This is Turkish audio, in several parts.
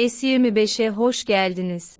S25'e hoş geldiniz.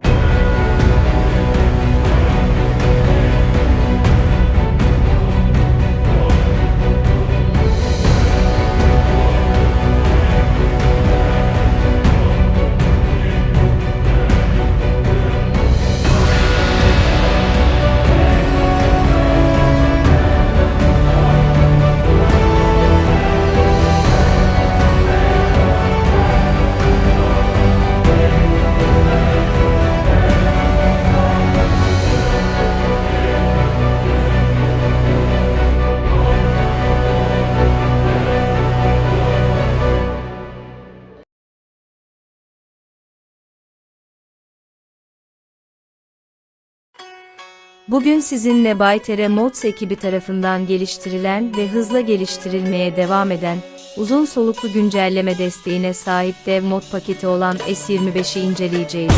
Bugün sizinle Baytere Mods ekibi tarafından geliştirilen ve hızla geliştirilmeye devam eden, uzun soluklu güncelleme desteğine sahip dev mod paketi olan S25'i inceleyeceğiz.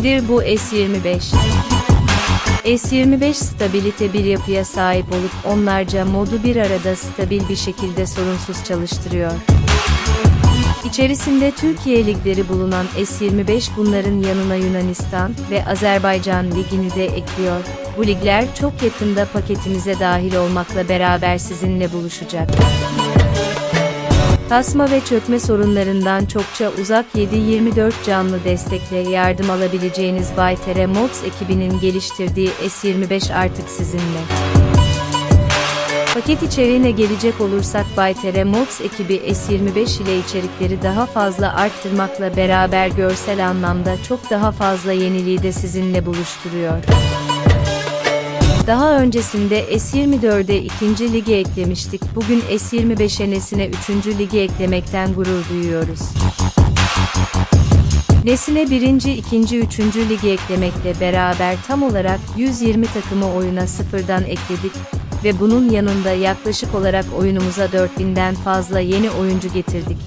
Nedir bu S25? S25 stabilite bir yapıya sahip olup onlarca modu bir arada stabil bir şekilde sorunsuz çalıştırıyor. İçerisinde Türkiye ligleri bulunan S25 bunların yanına Yunanistan ve Azerbaycan ligini de ekliyor. Bu ligler çok yakında paketimize dahil olmakla beraber sizinle buluşacak. Tasma ve çökme sorunlarından çokça uzak 7-24 canlı destekle yardım alabileceğiniz Baytere Mods ekibinin geliştirdiği S25 artık sizinle. Paket içeriğine gelecek olursak Baytere Mods ekibi S25 ile içerikleri daha fazla arttırmakla beraber görsel anlamda çok daha fazla yeniliği de sizinle buluşturuyor. Daha öncesinde S24'e 2. lige eklemiştik. Bugün S25'e Nesine 3. lige eklemekten gurur duyuyoruz. Nesine 1. 2. 3. lige eklemekle beraber tam olarak 120 takımı oyuna sıfırdan ekledik ve bunun yanında yaklaşık olarak oyunumuza 4000'den fazla yeni oyuncu getirdik.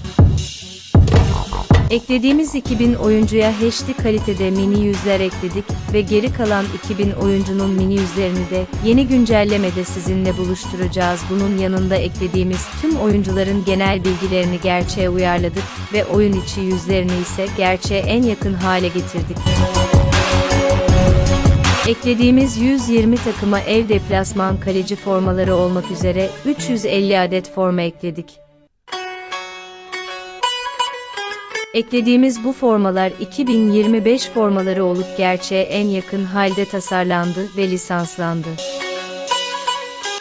Eklediğimiz 2000 oyuncuya HD kalitede mini yüzler ekledik ve geri kalan 2000 oyuncunun mini yüzlerini de yeni güncellemede sizinle buluşturacağız. Bunun yanında eklediğimiz tüm oyuncuların genel bilgilerini gerçeğe uyarladık ve oyun içi yüzlerini ise gerçeğe en yakın hale getirdik. Eklediğimiz 120 takıma ev deplasman kaleci formaları olmak üzere 350 adet forma ekledik. Eklediğimiz bu formalar 2025 formaları olup gerçeğe en yakın halde tasarlandı ve lisanslandı.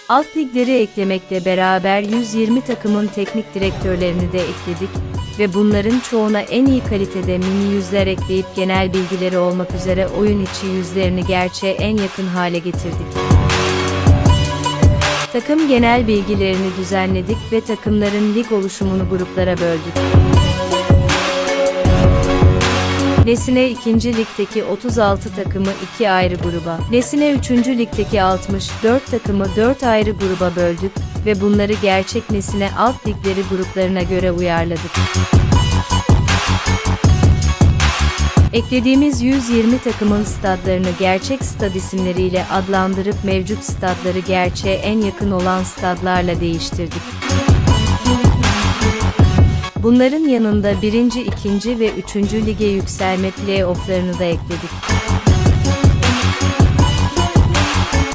Alt ligleri eklemekle beraber 120 takımın teknik direktörlerini de ekledik ve bunların çoğuna en iyi kalitede mini yüzler ekleyip genel bilgileri olmak üzere oyun içi yüzlerini gerçeğe en yakın hale getirdik. Takım genel bilgilerini düzenledik ve takımların lig oluşumunu gruplara böldük. Nesine 2. Lig'deki 36 takımı 2 ayrı gruba, Nesine 3. Lig'deki 64 takımı 4 ayrı gruba böldük ve bunları gerçek Nesine alt ligleri gruplarına göre uyarladık. Eklediğimiz 120 takımın stadlarını gerçek stad isimleriyle adlandırıp mevcut stadları gerçeğe en yakın olan stadlarla değiştirdik. Bunların yanında birinci, ikinci ve üçüncü lige yükselme play-off'larını da ekledik.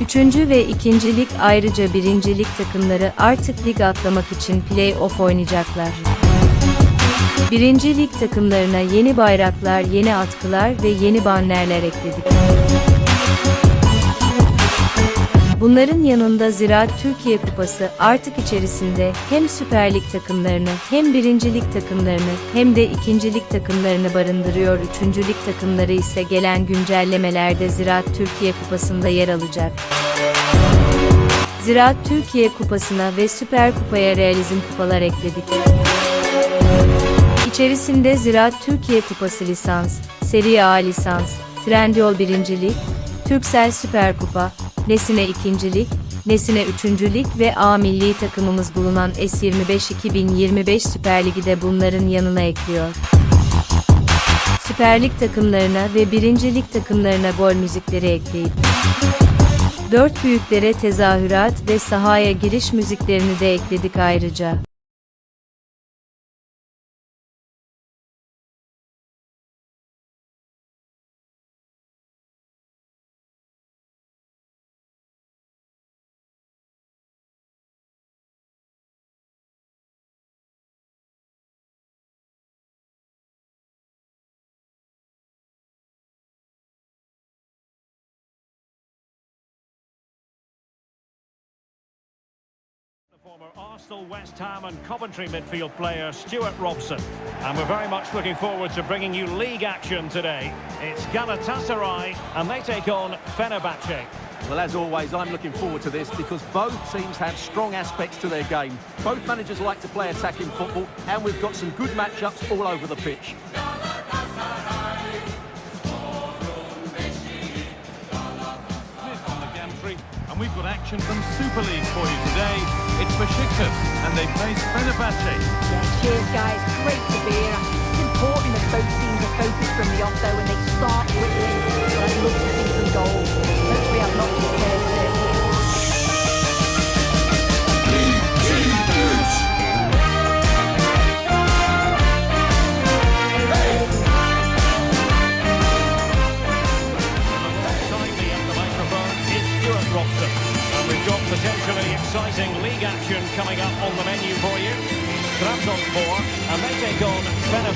Üçüncü ve ikinci lig ayrıca birinci lig takımları artık lig atlamak için play-off oynayacaklar. Birinci lig takımlarına yeni bayraklar, yeni atkılar ve yeni bannerler ekledik. Bunların yanında Ziraat Türkiye Kupası artık içerisinde hem Süper Lig takımlarını hem birincilik takımlarını hem de ikincilik takımlarını barındırıyor. Üçüncülük takımları ise gelen güncellemelerde Ziraat Türkiye Kupası'nda yer alacak. Ziraat Türkiye Kupası'na ve Süper Kupa'ya realizm kupalar ekledik. İçerisinde Ziraat Türkiye Kupası lisans, Serie A lisans, Trendyol birincilik, Türksel Süper Kupa, Nesine ikincilik, Nesine üçüncülük ve A milli takımımız bulunan S25 2025 Süper Ligi de bunların yanına ekliyor. Süper Lig takımlarına ve birincilik takımlarına gol müzikleri ekleyip Dört büyüklere tezahürat ve sahaya giriş müziklerini de ekledik ayrıca. Former Arsenal, West Ham and Coventry midfield player Stuart Robson. And we're very much looking forward to bringing you league action today. It's Galatasaray and they take on Fenerbahce. Well, as always, I'm looking forward to this because both teams have strong aspects to their game. Both managers like to play attacking football, and we've got some good matchups all over the pitch. And we've got action from Super League for you today. It's Besiktas, and they face Fenerbahce. Yeah, cheers, guys. Great to be here. It's important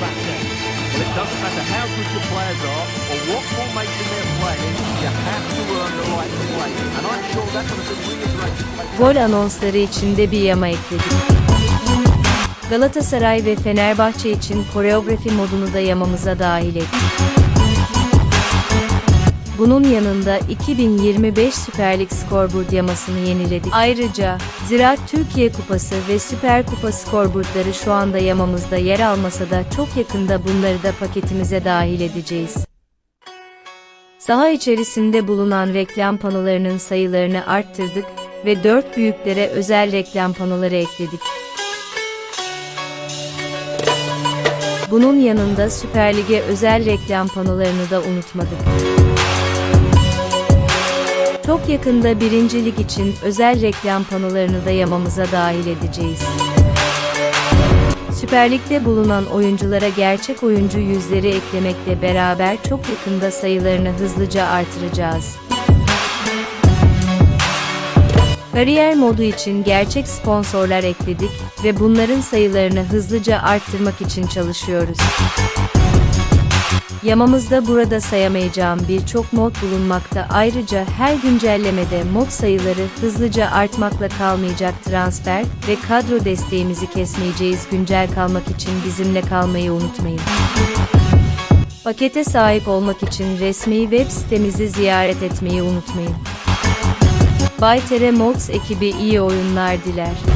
Fenerbahce. Well, it doesn't matter how good your players are or what formation they're playing, you have to earn the right to play. And I'm sure that's going to be reiterated. Gol anonsları için de bir yama ekledik. Galatasaray ve Fenerbahçe için koreografi modunu da yamamıza dahil ettik. Bunun yanında 2025 Süper Lig scoreboard yamasını yeniledik. Ayrıca Ziraat Türkiye Kupası ve Süper Kupa scoreboardları şu anda yamamızda yer almasa da çok yakında bunları da paketimize dahil edeceğiz. Saha içerisinde bulunan reklam panolarının sayılarını arttırdık ve dört büyüklere özel reklam panoları ekledik. Bunun yanında Süper Lig'e özel reklam panolarını da unutmadık. Çok yakında birinci lig için özel reklam panolarını da yamamıza dahil edeceğiz. Süper Lig'de bulunan oyunculara gerçek oyuncu yüzleri eklemekle beraber çok yakında sayılarını hızlıca artıracağız. Kariyer modu için gerçek sponsorlar ekledik ve bunların sayılarını hızlıca arttırmak için çalışıyoruz. Yamamızda burada sayamayacağım birçok mod bulunmakta. Ayrıca her güncellemede mod sayıları hızlıca artmakla kalmayacak transfer ve kadro desteğimizi kesmeyeceğiz. Güncel kalmak için bizimle kalmayı unutmayın. Pakete sahip olmak için resmi web sitemizi ziyaret etmeyi unutmayın. Bay Tere Mods ekibi iyi oyunlar diler.